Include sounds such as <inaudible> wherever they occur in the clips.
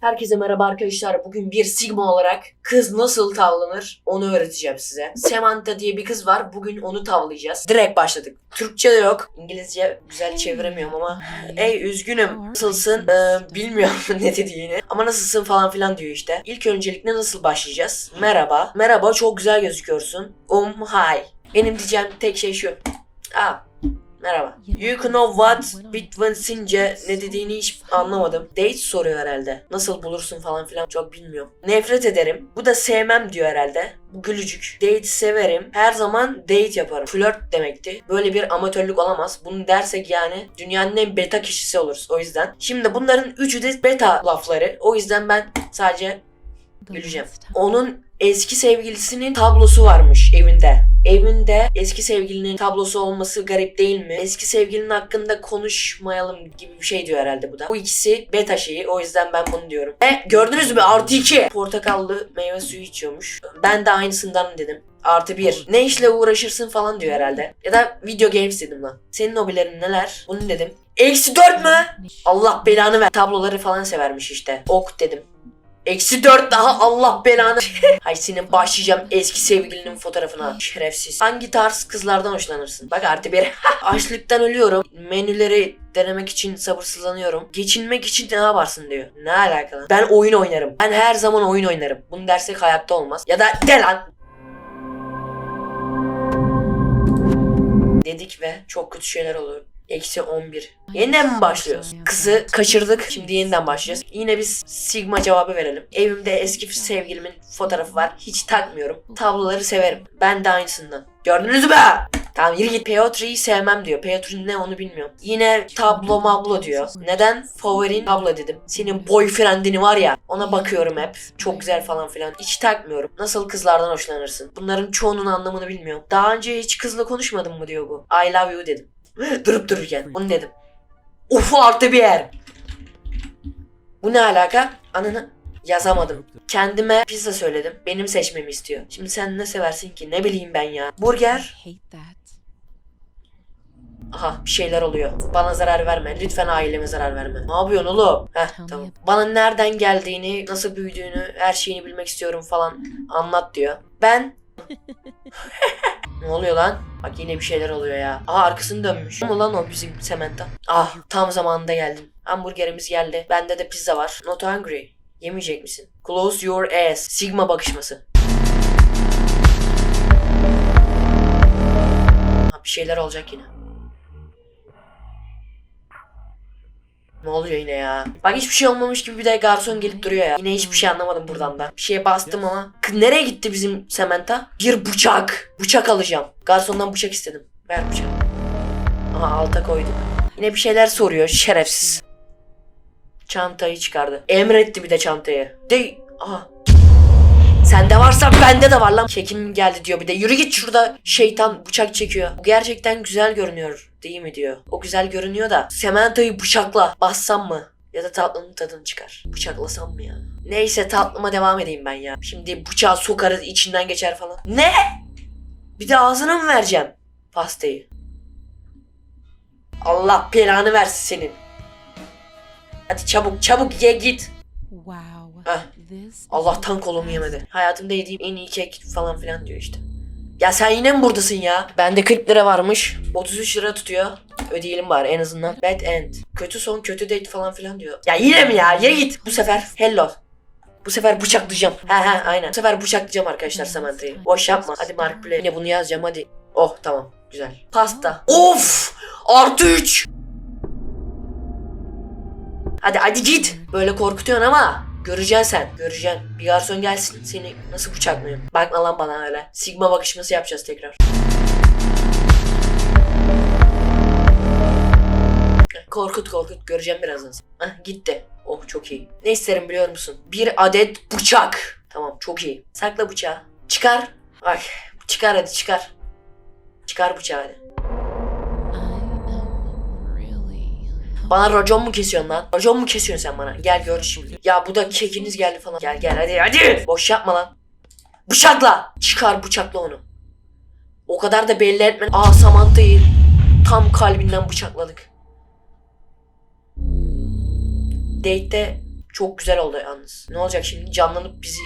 Herkese merhaba arkadaşlar. Bugün bir Sigma olarak kız nasıl tavlanır onu öğreteceğim size. Samantha diye bir kız var. Bugün onu tavlayacağız. Direkt başladık. Türkçe de yok. İngilizce güzel çeviremiyorum ama. Ey üzgünüm. Nasılsın? Ee, bilmiyorum <laughs> ne dediğini. Ama nasılsın falan filan diyor işte. İlk öncelikle nasıl başlayacağız? Merhaba. Merhaba çok güzel gözüküyorsun. Um hi. Benim diyeceğim tek şey şu. Aa Merhaba. You know what between since ne dediğini hiç anlamadım. Date soruyor herhalde. Nasıl bulursun falan filan çok bilmiyorum. Nefret ederim. Bu da sevmem diyor herhalde. Bu gülücük. Date severim. Her zaman date yaparım. Flört demekti. Böyle bir amatörlük olamaz. Bunu dersek yani dünyanın en beta kişisi oluruz. O yüzden. Şimdi bunların üçü de beta lafları. O yüzden ben sadece güleceğim. Onun eski sevgilisinin tablosu varmış evinde. Evinde eski sevgilinin tablosu olması garip değil mi? Eski sevgilinin hakkında konuşmayalım gibi bir şey diyor herhalde bu da. Bu ikisi beta şeyi o yüzden ben bunu diyorum. Ve gördünüz mü artı 2. Portakallı meyve suyu içiyormuş. Ben de aynısından dedim. Artı bir. Ne işle uğraşırsın falan diyor herhalde. Ya da video games dedim lan. Senin hobilerin neler? Bunu dedim. Eksi 4 mü? Allah belanı ver. Tabloları falan severmiş işte. Ok dedim. Eksi 4 daha Allah belanı. <laughs> Hay senin başlayacağım eski sevgilinin fotoğrafına. Şerefsiz. Hangi tarz kızlardan hoşlanırsın? Bak artı bir. <laughs> Açlıktan ölüyorum. Menüleri denemek için sabırsızlanıyorum. Geçinmek için ne yaparsın diyor. Ne alakalı? Ben oyun oynarım. Ben her zaman oyun oynarım. Bunu dersek hayatta olmaz. Ya da de lan. Dedik ve çok kötü şeyler oluyor. Eksi 11. Yeniden mi başlıyoruz? Kızı kaçırdık. Şimdi yeniden başlayacağız. Yine biz Sigma cevabı verelim. Evimde eski sevgilimin fotoğrafı var. Hiç takmıyorum. Tabloları severim. Ben de aynısından. Gördünüz mü? Tamam yürü git. Peyotri'yi sevmem diyor. Peotri ne onu bilmiyorum. Yine tablo mablo diyor. Neden? Favorin tablo dedim. Senin boyfriendini var ya ona bakıyorum hep. Çok güzel falan filan. Hiç takmıyorum. Nasıl kızlardan hoşlanırsın? Bunların çoğunun anlamını bilmiyorum. Daha önce hiç kızla konuşmadın mı diyor bu. I love you dedim. Durup dururken. Onu dedim. Uf artı bir yer. Bu ne alaka? Ananı yazamadım. Kendime pizza söyledim. Benim seçmemi istiyor. Şimdi sen ne seversin ki? Ne bileyim ben ya. Burger. Aha bir şeyler oluyor. Bana zarar verme. Lütfen aileme zarar verme. Ne yapıyorsun oğlum? Heh tamam. Bana nereden geldiğini, nasıl büyüdüğünü, her şeyini bilmek istiyorum falan anlat diyor. Ben... <laughs> ne oluyor lan? Bak yine bir şeyler oluyor ya. Aha arkasını dönmüş. Ama lan o bizim Samantha. Ah tam zamanında geldim. Hamburgerimiz geldi. Bende de pizza var. Not hungry. Yemeyecek misin? Close your ass. Sigma bakışması. Ha, bir şeyler olacak yine. Ne oluyor yine ya? Bak hiçbir şey olmamış gibi bir de garson gelip duruyor ya. Yine hiçbir şey anlamadım buradan da. Bir şeye bastım ama. Kız nereye gitti bizim Samantha? Bir bıçak. Bıçak alacağım. Garsondan bıçak istedim. Ver bıçağı. Aha alta koyduk. Yine bir şeyler soruyor şerefsiz. Çantayı çıkardı. Emretti bir de çantayı. De aha. Sende varsa bende de var lan. Çekim geldi diyor bir de. Yürü git şurada şeytan bıçak çekiyor. Bu gerçekten güzel görünüyor değil mi diyor. O güzel görünüyor da. Samantha'yı bıçakla bassam mı? Ya da tatlının tadını çıkar. Bıçaklasam mı ya? Neyse tatlıma devam edeyim ben ya. Şimdi bıçağı sokarız içinden geçer falan. Ne? Bir de ağzına mı vereceğim pastayı? Allah belanı versin senin. Hadi çabuk çabuk ye git. Wow. Heh. Allah'tan kolumu yemedi. Hayatımda yediğim en iyi kek falan filan diyor işte. Ya sen yine mi buradasın ya? Bende 40 lira varmış. 33 lira tutuyor. Ödeyelim bari en azından. Bad end. Kötü son kötü date falan filan diyor. Ya yine mi ya? Ye git. Bu sefer hello. Bu sefer bıçaklayacağım. He he aynen. Bu sefer bıçaklayacağım arkadaşlar Samantha'yı. Boş yapma. Hadi Mark Play. Yine bunu yazacağım hadi. Oh tamam. Güzel. Pasta. Of! Artı 3! Hadi hadi git. Böyle korkutuyorsun ama göreceksin sen. Göreceksin. Bir garson gelsin seni nasıl bıçaklıyor. Bakma lan bana öyle. Sigma bakışması yapacağız tekrar. Korkut korkut göreceğim birazdan. Heh, gitti. Oh çok iyi. Ne isterim biliyor musun? Bir adet bıçak. Tamam çok iyi. Sakla bıçağı. Çıkar. Bak çıkar hadi çıkar. Çıkar bıçağı hadi. Bana racon mu kesiyorsun lan? Racon mu kesiyorsun sen bana? Gel gör şimdi. Ya bu da kekiniz geldi falan. Gel gel hadi hadi. Boş yapma lan. Bıçakla. Çıkar bıçakla onu. O kadar da belli etme. Aa Samantha'yı tam kalbinden bıçakladık. Date'de Çok güzel oldu yalnız. Ne olacak şimdi canlanıp bizi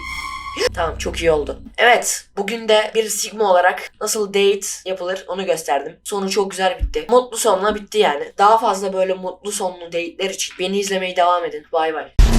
Tamam çok iyi oldu. Evet bugün de bir Sigma olarak nasıl date yapılır onu gösterdim. Sonu çok güzel bitti. Mutlu sonla bitti yani. Daha fazla böyle mutlu sonlu date'ler için beni izlemeye devam edin. Bay bay.